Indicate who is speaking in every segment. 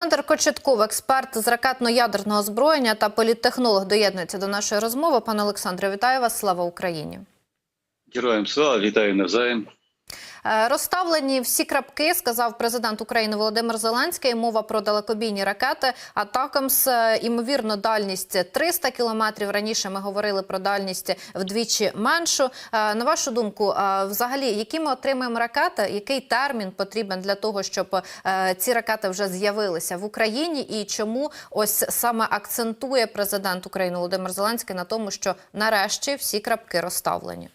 Speaker 1: Олександр Кочетков, експерт з ракетно-ядерного зброєння та політтехнолог, доєднується до нашої розмови. Пане Олександре, вітаю вас! Слава Україні!
Speaker 2: Героям слава, вітаю навзаєм.
Speaker 1: Е, Розставлені всі крапки, сказав президент України Володимир Зеленський. Мова про далекобійні ракети. Атакамс, е, ймовірно, дальність 300 кілометрів. Раніше ми говорили про дальність вдвічі меншу. Е, На вашу думку, взагалі, які ми отримаємо ракети? Який термін потрібен для того, щоб ці ракети вже з'явилися в Україні? І чому ось саме акцентує президент України Володимир Зеленський на тому, що нарешті всі крапки розставлені?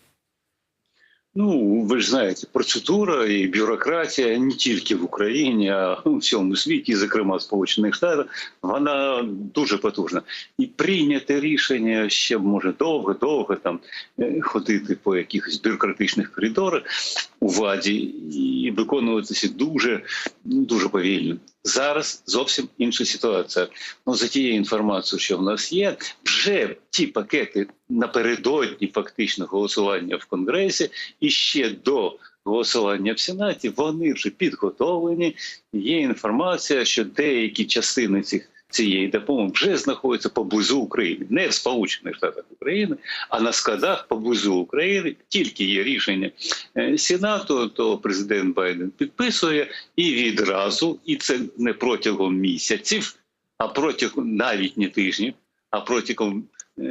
Speaker 2: Ну, ви ж знаєте, процедура і бюрократія не тільки в Україні, а у всьому світі, зокрема Сполучених Штатах, вона дуже потужна. І прийняте рішення ще може довго-довго там е, ходити по якихось бюрократичних коридорах у владі і виконуватися дуже, ну, дуже повільно. Зараз зовсім інша ситуація. Ну за тією інформацією, що в нас є, вже ті пакети напередодні фактично голосування в Конгресі і ще до голосування в Сенаті вони вже підготовлені. Є інформація, що деякі частини цих. Цієї допомоги вже знаходяться поблизу України, не в Сполучених Штатах України, а на складах поблизу України. Тільки є рішення е, Сенату, то президент Байден підписує і відразу, і це не протягом місяців, а протягом навіть не тижнів, а протягом е,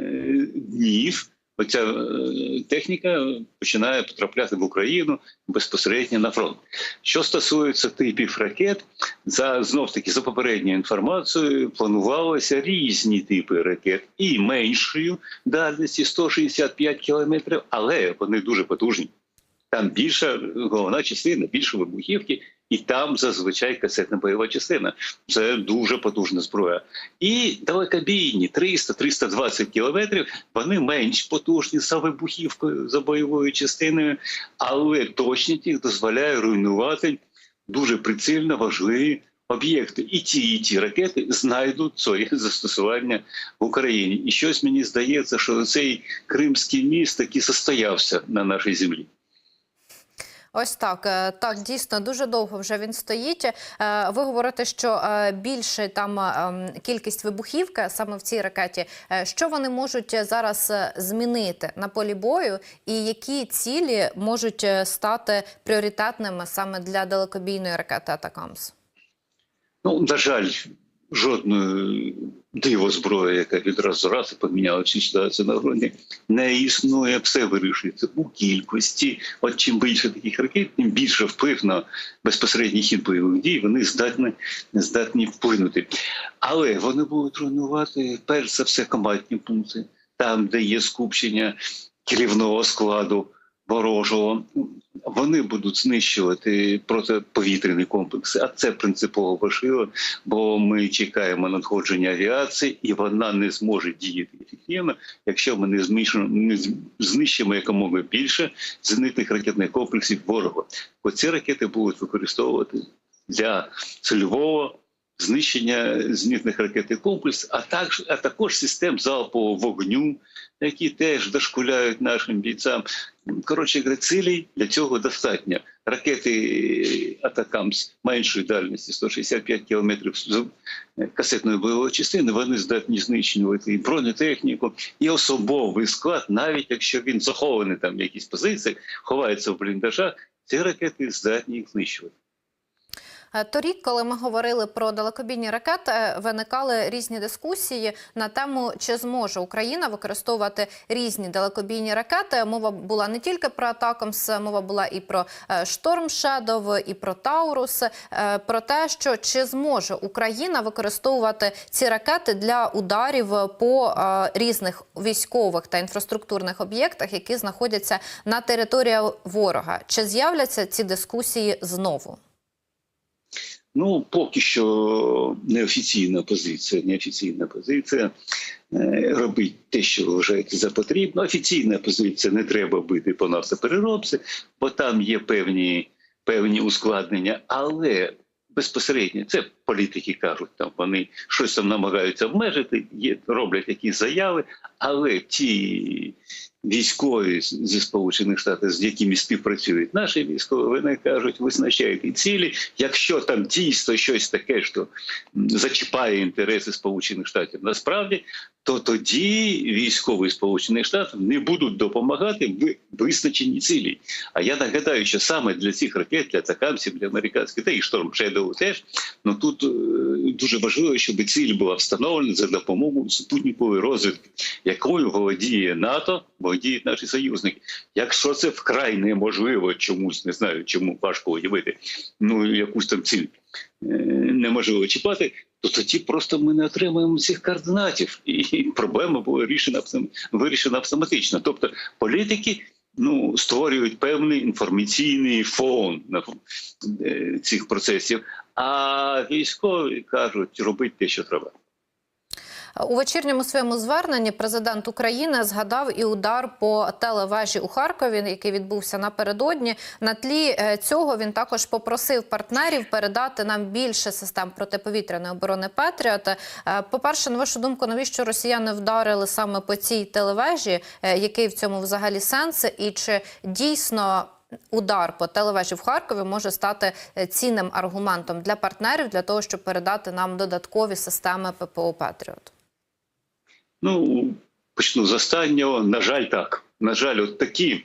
Speaker 2: днів. Оця е, техніка починає потрапляти в Україну безпосередньо на фронт. Що стосується типів ракет, за знов таки за попередньою інформацією планувалися різні типи ракет і меншою дальності 165 кілометрів, але вони дуже потужні. Там більша головна частина, більше вибухівки, і там зазвичай касетна бойова частина. Це дуже потужна зброя. І далекобійні 300-320 кілометрів. Вони менш потужні за вибухівкою, за бойовою частиною, але точність їх дозволяє руйнувати дуже прицільно важливі об'єкти. І ті, і ті ракети знайдуть своє застосування в Україні. І щось мені здається, що цей кримський міст таки состоявся на нашій землі.
Speaker 1: Ось так, Е, так дійсно дуже довго вже він стоїть. Е, Ви говорите, що е, більше там кількість вибухівки саме в цій ракеті. Що вони можуть зараз змінити на полі бою, і які цілі можуть стати пріоритетними саме для далекобійної ракети Атакамс?
Speaker 2: Ну, на жаль, жодної диво зброї, яка відразу раз поміняла цю ситуацію на фронті, не існує. Все вирішується у кількості. От чим більше таких ракет, тим більше вплив на безпосередній хід бойових дій. Вони здатні, здатні вплинути. Але вони будуть руйнувати перш за все командні пункти, там, де є скупчення керівного складу ворожого. Вони будуть знищувати протиповітряні комплекси, а це принципово важливо, бо ми чекаємо надходження авіації, і вона не зможе діяти ефективно, якщо ми не знищимо якомога більше зенитних ракетних комплексів ворога. Оці ракети будуть використовувати для цільового знищення зенітних ракетних комплексів, а також а також систем залпового вогню, які теж дошкуляють нашим бійцям. Коротше цілей для цього достатньо. Ракети Атакамс меншої дальності 165 кілометрів з касетної бойової частини. Вони здатні знищувати і бронетехніку, і особовий склад, навіть якщо він захований там в якісь позиції, ховається в бліндажах. Ці ракети здатні їх знищувати.
Speaker 1: Е, Торік, коли ми говорили про далекобійні ракети, виникали різні дискусії на тему, чи зможе Україна використовувати різні далекобійні ракети. Мова була не тільки про Атакамс, мова була і про е, Шторм Шедов, і про Таурус. е, Про те, що чи зможе Україна використовувати ці ракети для ударів по е, різних військових та інфраструктурних об'єктах, які знаходяться на території ворога. Чи з'являться ці дискусії знову?
Speaker 2: Ну, поки що неофіційна позиція, неофіційна позиція е, робить те, що ви вважаєте за потрібно. Офіційна позиція не треба бити по нафтопереробці, бо там є певні, певні ускладнення, але безпосередньо це політики кажуть, там вони щось там намагаються обмежити, є, роблять якісь заяви, але ті військові зі Сполучених Штатів, з якими співпрацюють наші військові, вони кажуть, визначають і цілі. Якщо там дійсно щось таке, що зачіпає інтереси Сполучених Штатів, насправді, то тоді військові Сполучених Штатів не будуть допомагати в визначенні цілі. А я нагадаю, що саме для цих ракет, для атакамсів, для американських, та і шторм Shadow теж, ну тут е, дуже важливо, щоб ціль була встановлена за допомогою супутникової розвідки, якою володіє НАТО, володіють наші союзники. Якщо це вкрай неможливо чомусь, не знаю, чому важко уявити, ну якусь там ціль е, неможливо чіпати, то тоді просто ми не отримаємо цих координатів, і проблема була рішена вирішена автоматично. Тобто політики ну, створюють певний інформаційний фон е, цих процесів, а військові кажуть, робити те, що треба.
Speaker 1: У вечірньому своєму зверненні президент України згадав і удар по телевежі у Харкові, який відбувся напередодні. На тлі е, цього він також попросив партнерів передати нам більше систем протиповітряної оборони Петріот. Е, По-перше, на вашу думку, навіщо росіяни вдарили саме по цій телевежі? Е, Який в цьому взагалі сенс? І чи дійсно удар по телевежі в Харкові може стати цінним аргументом для партнерів для того, щоб передати нам додаткові системи ППО Петріот?
Speaker 2: Ну, почну з останнього. На жаль, так. На жаль, от такі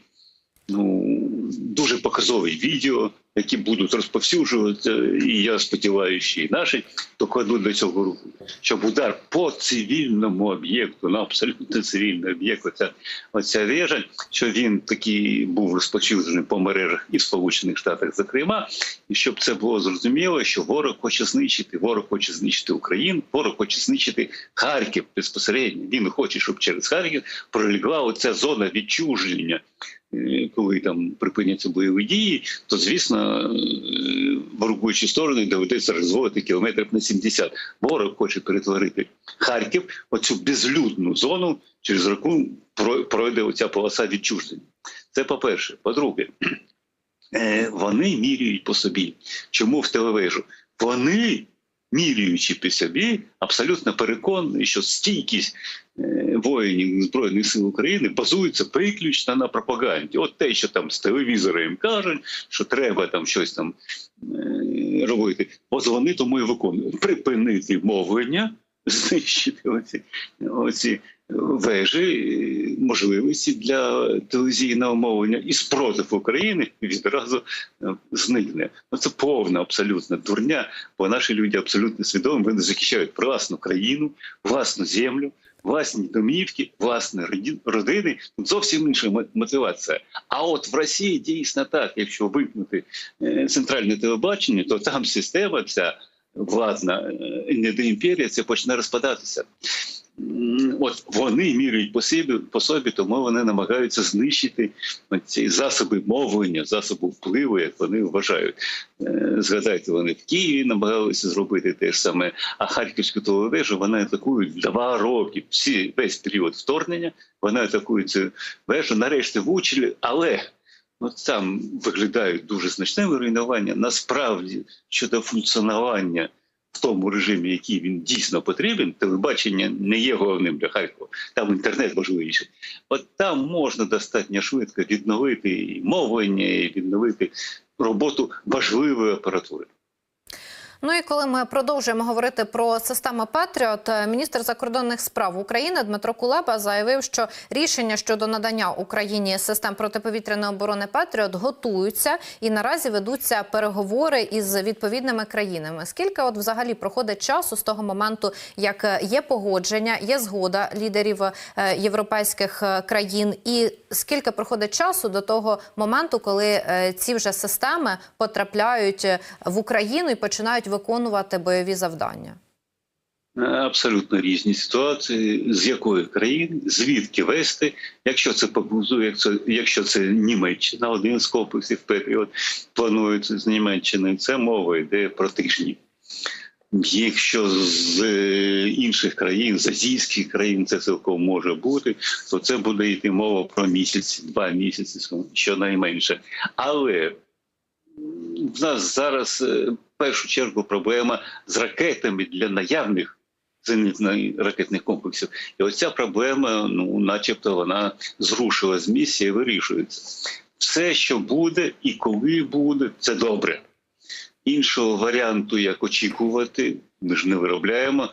Speaker 2: ну, дуже показові відео, які будуть розповсюджувати, і я сподіваюся, і наші докладуть до цього руху, щоб удар по цивільному об'єкту, на абсолютно цивільний об'єкт, оця, оця вежа, що він такий був розповсюджений по мережах і в Сполучених Штатах, зокрема, і щоб це було зрозуміло, що ворог хоче знищити, ворог хоче знищити Україну, ворог хоче знищити Харків безпосередньо. Він хоче, щоб через Харків пролягла оця зона відчуження. Е, Коли там припиняться бойові дії, то звісно ворогуючі сторони доведеться розводити кілометрів на 70. Ворог хоче перетворити Харків, оцю безлюдну зону, через яку пройде оця полоса відчуження. Це по-перше. По-друге, е, вони міряють по собі. Чому в телевежу? Вони, міряючи по собі, абсолютно переконані, що стійкість е, воїнів Збройних сил України базується виключно на пропаганді. От те, що там з телевізора їм кажуть, що треба там щось там е, робити. От вони тому і виконують припинити мовлення, знищити оці, оці вежі, е, можливості для телевізійного мовлення і спротив України відразу е, зникне. Ну це повна абсолютна дурня, бо наші люди абсолютно свідомі, вони захищають власну країну, власну землю. Власні домівки, власні родини зовсім інша мотивація. А от в Росії дійсно так, якщо вимкнути е, центральне телебачення, то там система ця владна е, недоімперія це почне розпадатися. От вони міряють по собі, по собі, тому вони намагаються знищити ці засоби мовлення, засоби впливу, як вони вважають. Е, Згадайте, вони в Києві намагалися зробити те ж саме, а Харківську телевежу вони атакують два роки. Всі весь період вторгнення вони атакують цю вежу. Нарешті влучили, але ну там виглядають дуже значними руйнування. Насправді щодо функціонування тому режимі, який він дійсно потрібен, телебачення не є головним для Харкова. Там інтернет важливіший. От там можна достатньо швидко відновити і мовлення, і відновити роботу важливої апаратури.
Speaker 1: Ну і коли ми продовжуємо говорити про систему Петріот, е, міністр закордонних справ України Дмитро Кулеба заявив, що рішення щодо надання Україні систем протиповітряної оборони Петріот готуються і наразі ведуться переговори із відповідними країнами. Скільки от взагалі проходить часу з того моменту, як е, є погодження, є згода лідерів е, європейських країн, і скільки проходить часу до того моменту, коли ці вже системи потрапляють в Україну і починають виконувати бойові завдання?
Speaker 2: Е, Абсолютно різні ситуації, з якої країни, звідки вести, якщо це поблизу, якщо, якщо це Німеччина, один з комплексів Петріот планується з Німеччини, це мова йде про тижні. Якщо з е, інших країн, з азійських країн це цілком може бути, то це буде йти мова про місяць, два місяці, щонайменше. Але в нас зараз е, першу чергу проблема з ракетами для наявних зенітно-ракетних комплексів. І оця проблема, ну, начебто, вона зрушила з місця і вирішується. Все, що буде і коли буде, це добре. Іншого варіанту, як очікувати, ми ж не виробляємо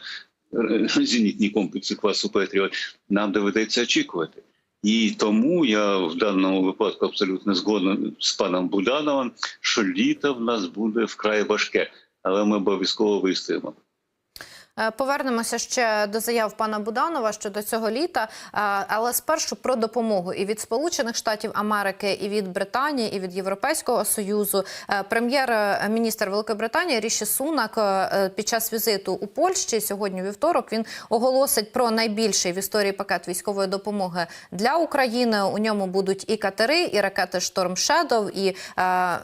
Speaker 2: е, зенітні комплекси класу Петріот, нам доведеться очікувати. І тому я в даному випадку абсолютно згоден з паном Будановим, що літо в нас буде вкрай важке, але ми обов'язково вистоїмо.
Speaker 1: Е, Повернемося ще до заяв пана Буданова щодо цього літа, е, але спершу про допомогу і від Сполучених Штатів Америки, і від Британії, і від Європейського союзу. Е, Прем'єр-міністр Великої Британії Ріші Сунак під час візиту у Польщі сьогодні, вівторок, він оголосить про найбільший в історії пакет військової допомоги для України. У ньому будуть і катери, і ракети Шторм Шедов, і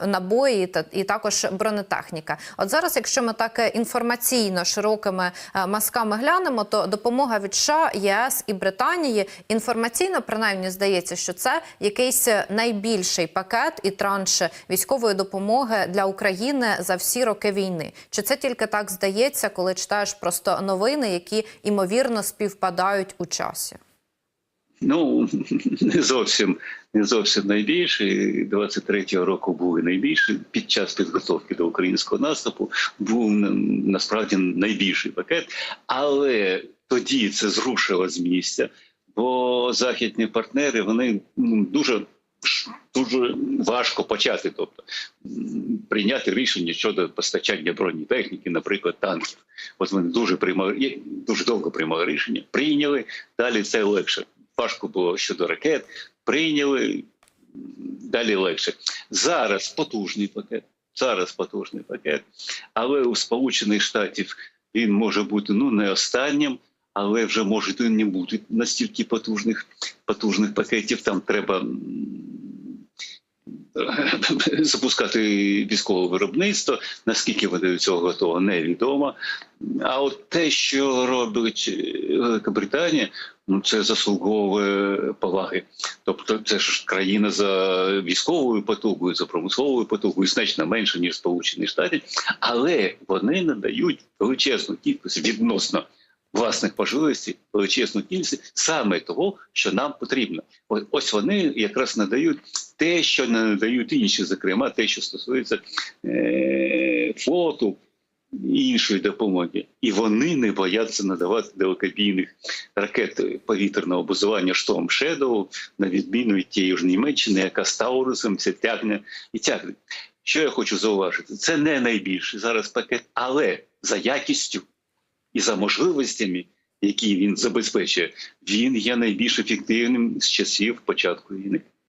Speaker 1: набої, та і також бронетехніка. От зараз, якщо ми так інформаційно широкими мазками глянемо, то допомога від США, ЄС і Британії інформаційно принаймні здається, що це якийсь е, найбільший пакет і транш військової допомоги для України за всі роки війни. Чи це тільки так здається, коли читаєш просто новини, які імовірно співпадають у часі?
Speaker 2: Ну не зовсім не зовсім найбільший. 23-го року був і найбільший. Під час підготовки до українського наступу був насправді найбільший пакет, але тоді це зрушило з місця, бо західні партнери вони ну, дуже. Дуже важко почати, тобто прийняти рішення щодо постачання бронетехніки, наприклад, танків. От вони дуже приймали дуже довго приймали рішення. Прийняли далі це легше. Важко було щодо ракет. Прийняли далі легше. Зараз потужний пакет. Зараз потужний пакет. Але у Сполучених Штатів він може бути ну не останнім, але вже може і не бути настільки потужних потужних пакетів. Там треба. Запускати військове виробництво, наскільки вони до цього готові, невідомо. А от те, що робить е, Велика Британія, ну це заслуговує поваги. Тобто, це ж країна за військовою потугою, за промисловою потугою, значно менше ніж Сполучені Штати, але вони надають величезну кількість відносно власних можливостей, величезну кількість саме того, що нам потрібно. Ось вони якраз надають те, що не надають інші, зокрема те, що стосується е- флоту і іншої допомоги. І вони не бояться надавати далекобійних ракет повітряного базування штом Шедоу, на відміну від тієї ж Німеччини, яка з Таурусом це тягне і тягне. Що я хочу зауважити? Це не найбільший зараз пакет, але за якістю і за можливостями, які він забезпечує, він є найбільш ефективним з часів початку війни.